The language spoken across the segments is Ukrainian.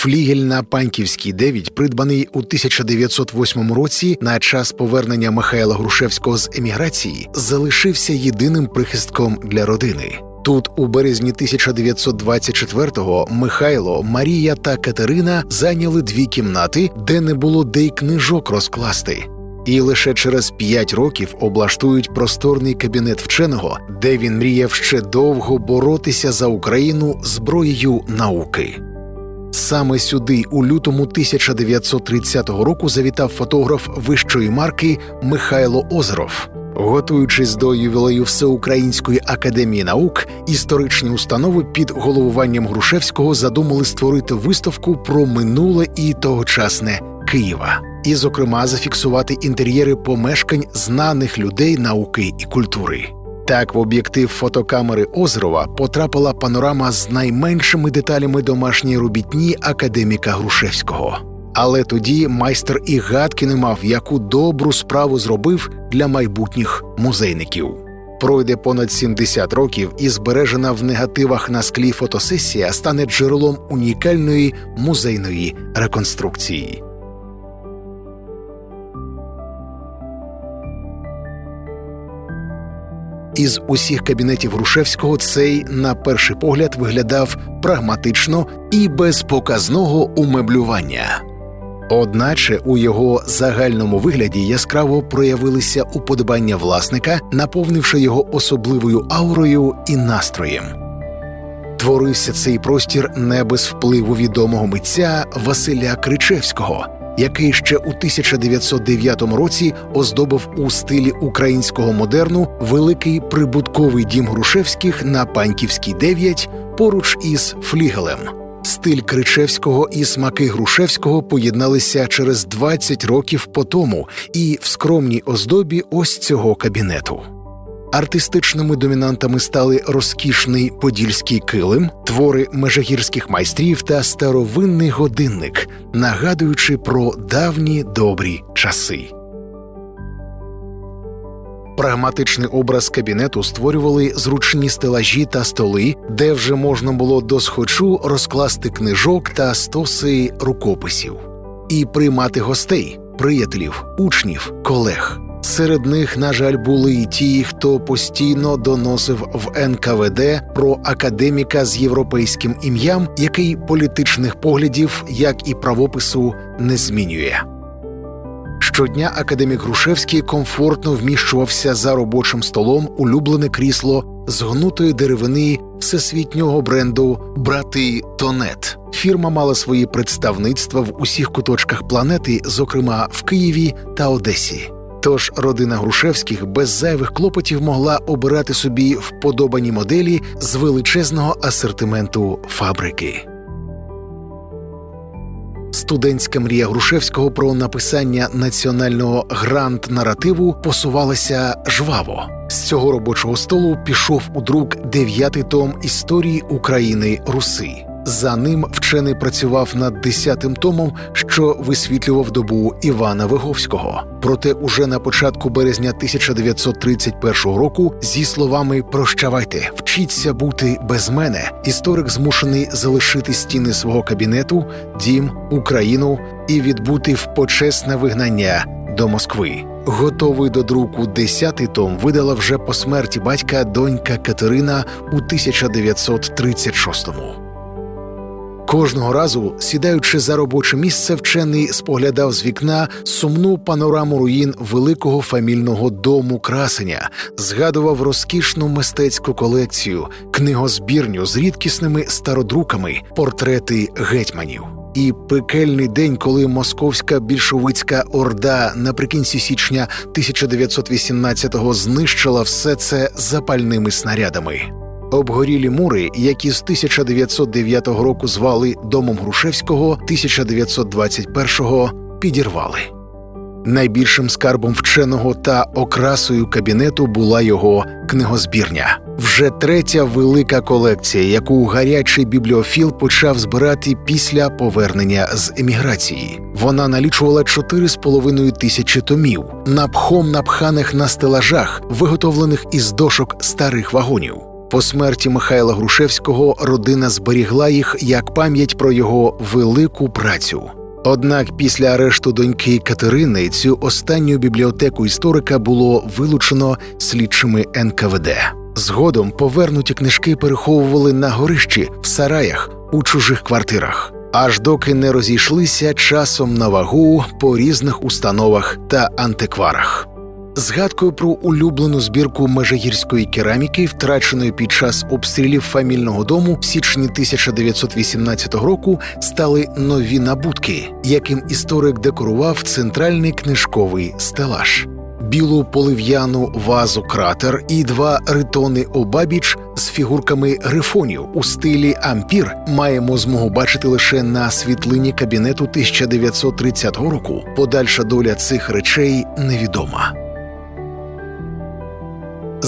Флігель на Паньківській 9, придбаний у 1908 році на час повернення Михайла Грушевського з еміграції, залишився єдиним прихистком для родини. Тут, у березні 1924-го, Михайло, Марія та Катерина зайняли дві кімнати, де не було де й книжок розкласти. І лише через п'ять років облаштують просторний кабінет вченого, де він мріяв ще довго боротися за Україну зброєю науки. Саме сюди, у лютому 1930 року, завітав фотограф вищої марки Михайло Озеров. Готуючись до ювілею Всеукраїнської академії наук, історичні установи під головуванням Грушевського задумали створити виставку про минуле і тогочасне Києва, і, зокрема, зафіксувати інтер'єри помешкань знаних людей науки і культури. Так, в об'єктив фотокамери Озерова потрапила панорама з найменшими деталями домашньої робітні академіка Грушевського. Але тоді майстер і гадки не мав, яку добру справу зробив для майбутніх музейників. Пройде понад 70 років, і збережена в негативах на склі фотосесія стане джерелом унікальної музейної реконструкції. Із усіх кабінетів Грушевського цей, на перший погляд, виглядав прагматично і без показного умеблювання. Одначе у його загальному вигляді яскраво проявилися уподобання власника, наповнивши його особливою аурою і настроєм. Творився цей простір не без впливу відомого митця Василя Кричевського, який ще у 1909 році оздобив у стилі українського модерну великий прибутковий дім Грушевських на Паньківській 9 поруч із флігелем. Стиль Кричевського і смаки Грушевського поєдналися через 20 років по тому і в скромній оздобі ось цього кабінету. Артистичними домінантами стали розкішний подільський килим, твори межагірських майстрів та старовинний годинник, нагадуючи про давні добрі часи. Прагматичний образ кабінету створювали зручні стелажі та столи, де вже можна було досхочу розкласти книжок та стоси рукописів, і приймати гостей, приятелів, учнів, колег. Серед них, на жаль, були й ті, хто постійно доносив в НКВД про академіка з європейським ім'ям, який політичних поглядів, як і правопису, не змінює. Щодня академік Грушевський комфортно вміщувався за робочим столом улюблене крісло з гнутої деревини всесвітнього бренду Брати Тонет. Фірма мала свої представництва в усіх куточках планети, зокрема в Києві та Одесі. Тож родина Грушевських без зайвих клопотів могла обирати собі вподобані моделі з величезного асортименту фабрики. Студентська мрія Грушевського про написання національного грант-наративу посувалася жваво. З цього робочого столу пішов у друк дев'ятий том історії України Руси. За ним вчений працював над десятим томом, що висвітлював добу Івана Виговського. Проте, уже на початку березня 1931 року, зі словами Прощавайте, вчіться бути без мене. Історик змушений залишити стіни свого кабінету, дім, Україну і відбути в почесне вигнання до Москви. Готовий до друку десятий том видала вже по смерті батька донька Катерина у 1936-му. Кожного разу, сідаючи за робоче місце, вчений споглядав з вікна сумну панораму руїн великого фамільного дому красення, згадував розкішну мистецьку колекцію, книгозбірню з рідкісними стародруками, портрети гетьманів. І пекельний день, коли московська більшовицька орда наприкінці січня 1918-го знищила все це запальними снарядами. Обгорілі мури, які з 1909 року звали Домом Грушевського, 1921-го підірвали. Найбільшим скарбом вченого та окрасою кабінету була його книгозбірня. Вже третя велика колекція, яку гарячий бібліофіл почав збирати після повернення з еміграції. Вона налічувала 4,5 тисячі томів, напхом напханих на стелажах, виготовлених із дошок старих вагонів. По смерті Михайла Грушевського родина зберігла їх як пам'ять про його велику працю. Однак після арешту доньки Катерини цю останню бібліотеку історика було вилучено слідчими НКВД. Згодом повернуті книжки переховували на горищі в сараях у чужих квартирах, аж доки не розійшлися часом на вагу по різних установах та антикварах. Згадкою про улюблену збірку межигірської кераміки, втраченої під час обстрілів фамільного дому в січні 1918 року, стали нові набутки, яким історик декорував центральний книжковий стелаж. Білу полив'яну вазу кратер і два ритони обабіч з фігурками грифонів у стилі ампір маємо змогу бачити лише на світлині кабінету 1930 року. Подальша доля цих речей невідома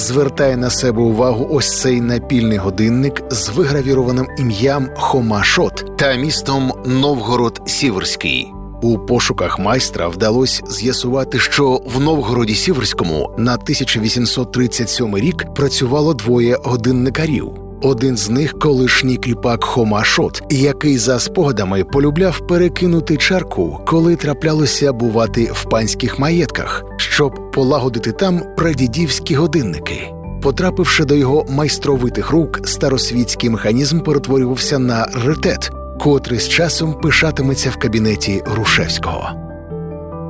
звертає на себе увагу ось цей напільний годинник з вигравірованим ім'ям Хомашот та містом Новгород Сіверський. У пошуках майстра вдалося з'ясувати, що в Новгороді Сіверському на 1837 рік працювало двоє годинникарів. Один з них колишній кріпак Хома Шот, який за спогадами полюбляв перекинути чарку, коли траплялося бувати в панських маєтках, щоб полагодити там прадідівські годинники. Потрапивши до його майстровитих рук, старосвітський механізм перетворювався на раритет, котрий з часом пишатиметься в кабінеті Грушевського.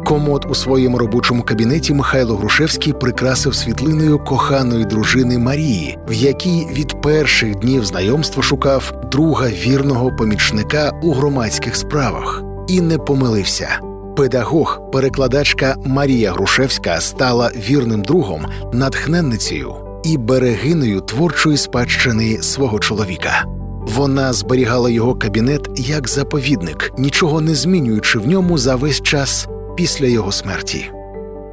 Комод у своєму робочому кабінеті Михайло Грушевський прикрасив світлиною коханої дружини Марії, в якій від перших днів знайомства шукав друга вірного помічника у громадських справах і не помилився. Педагог, перекладачка Марія Грушевська стала вірним другом, натхненницею і берегиною творчої спадщини свого чоловіка. Вона зберігала його кабінет як заповідник, нічого не змінюючи в ньому за весь час після його смерті.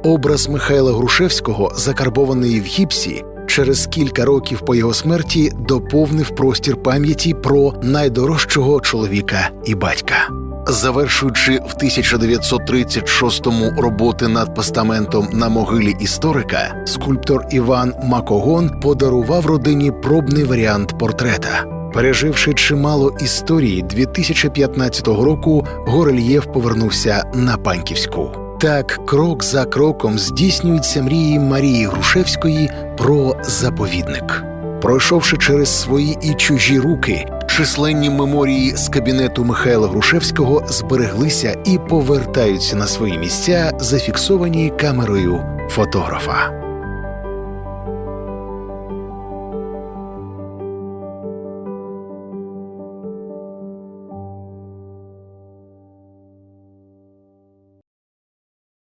Образ Михайла Грушевського, закарбований в гіпсі, через кілька років по його смерті доповнив простір пам'яті про найдорожчого чоловіка і батька. Завершуючи в 1936-му роботи над постаментом на могилі історика, скульптор Іван Макогон подарував родині пробний варіант портрета. Переживши чимало історії 2015 року, горельєф повернувся на Паньківську. Так, крок за кроком здійснюються мрії Марії Грушевської про заповідник. Пройшовши через свої і чужі руки, численні меморії з кабінету Михайла Грушевського збереглися і повертаються на свої місця, зафіксовані камерою фотографа.